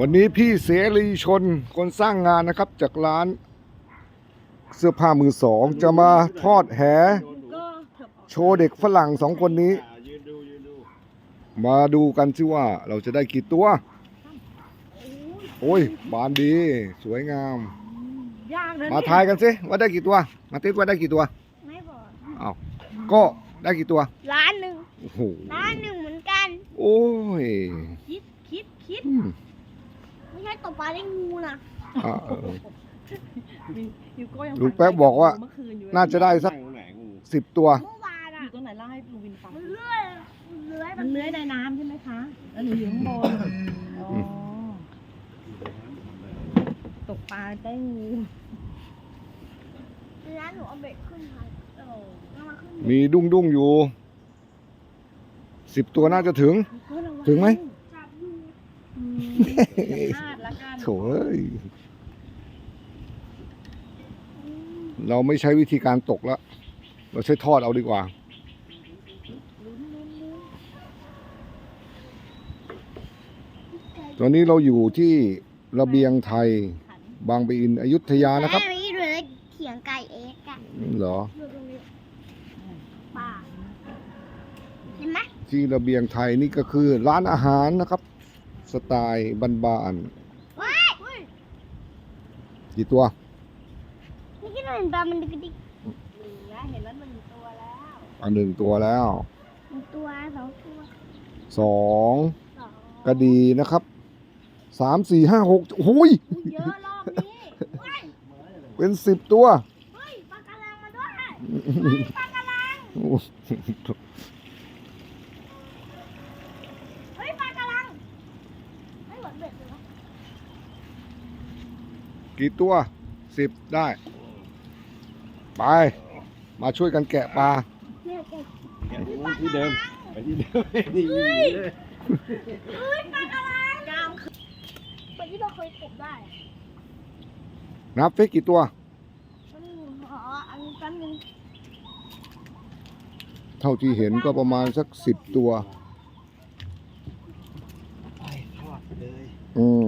วันนี้พี่เสรีชนคนสร้างงานนะครับ จากร้านเสื้อผ้ามือสอง จะมาทอดแหก็เถิบออกโชว์เด็กฝรั่งสองคนนี้ยืนดูยืนดูมาดูกันสิว่าเราจะได้กี่ตัว โอ้ย บานดี สวยงาม ยากนะมาทายกันสิว่าได้กี่ตัว มาติดว่าได้กี่ตัว ไม่บอกอ้าวก็ได้กี่ตัวล้านหนึ่งโอ้โหล้านหนึ่งเหมือนกัน โอ้ย คิดคิดคิดอืม ไม่ใช่ตกปลาได้งูนะอะเออ ยูโก้ยังลุงแป๊บบอกว่า เมื่อคืนอยู่น่าจะได้สักตั้งตรงไหนงูสิบตัว เมื่อวานออะยู่ตรงไหนเล่าให้ลุงวินฟังมันเลื่อยมันเลื้อยมันเลื้อยในน้ำใช่ไหมคะ แล้วหนูอยู่ข้างบนอ๋อตกปลาได้งูแล้วหนูเอาเบ็ดขึ้นมาเออเอามาขึ้นมีดุ้งดุ้งๆอยู่สิบตัวน่าจะถึง ยูโก้ระวัถึงไหม จับอยู่ อืมอย่า พลาดละกันโถเอ้ยเราไม่ใช้วิธีการตกแล้ว เราใช้ทอดเอาดีกว่า ตอนนี้เราอยู่ที่ระเบียงไทย บางปะอินอยุธยานะครับแม่ไม่ดูเลยเขียงไก่เอ็กซ์อะเหรออยู่ตรงนี้ป่าเห็นไหมที่ระเบียงไทยนี่ก็คือร้านอาหารนะครับ สไตล์บ้านว้ายเฮ้ยๆกี่ตัว นี่ก็เห็นปลามันดิกดิกเหลือเห็นแล้วหนึ่งตัวแล้วอันหนึ่งตัวแล้วหนึ่งตัวสองตัวสองสองก็ดีนะครับสามสี่ห้าหกโอ้ยอุ๊ยเยอะรอบนี้เฮ้ยเป็นสิบตัวเฮ้ยปลากระลังมาด้วยเฮ้ยปลากระลังเฮ้ยปลากระลังไม่เหมือนเบ็ดเลยนะ กี่ตัวสิบได้ ไป มาช่วยกันแกะปลาเนี่ยแกแกะงูที่เดิมไปที่เดิมนี่อยู่เลยเฮ้ยปลากระลังกล้ามคือเหมือนที่เราเคยตกได้อะนับฟิกกี่ตัวมันอ๋ออันนี้แป๊บนึงเท่าที่เห็นก็ประมาณสักสิบตัวไปทอดไปเลยอืมเ